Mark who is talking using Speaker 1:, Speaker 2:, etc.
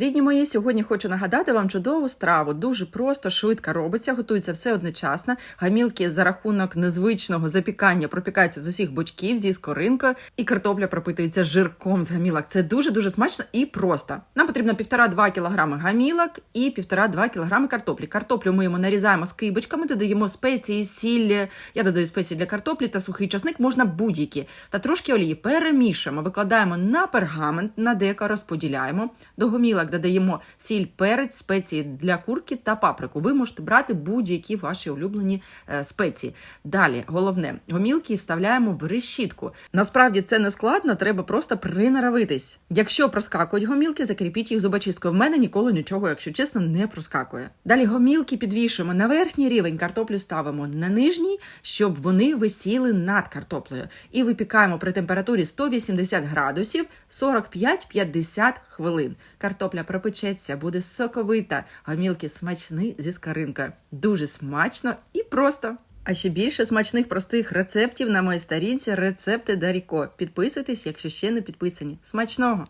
Speaker 1: Рідні мої, сьогодні хочу нагадати вам чудову страву. Дуже просто, швидко робиться, готується все одночасно. Гамілки за рахунок незвичного запікання пропікаються з усіх бочків зі скоринкою, і картопля пропитується жирком з гамілок. Це дуже дуже смачно і просто. Нам потрібно 1,5-2 кг гамілок і 1,5-2 кг картоплі. Картоплю ми йому нарізаємо скибочками, додаємо спеції, сіль. Я додаю спеції для картоплі та сухий часник, можна будь-які. Та трошки олії перемішуємо, викладаємо на пергамент, на деко розподіляємо. До гомілок додаємо сіль, перець, спеції для курки та паприку. Ви можете брати будь-які ваші улюблені е, спеції. Далі, головне, гомілки вставляємо в решітку. Насправді це не складно, треба просто приноровитись. Якщо проскакують гомілки, закріпіть їх зубочисткою. В мене ніколи нічого, якщо чесно, не проскакує. Далі гомілки підвішуємо на верхній рівень, картоплю ставимо на нижній, щоб вони висіли над картоплею. І випікаємо при температурі 180 градусів 45-50 хвилин. Картопля пропечеться, буде соковита, гомілки смачні зі скаринка. Дуже смачно і просто. А ще більше смачних простих рецептів на моїй сторінці рецепти Даріко. Підписуйтесь, якщо ще не підписані. Смачного!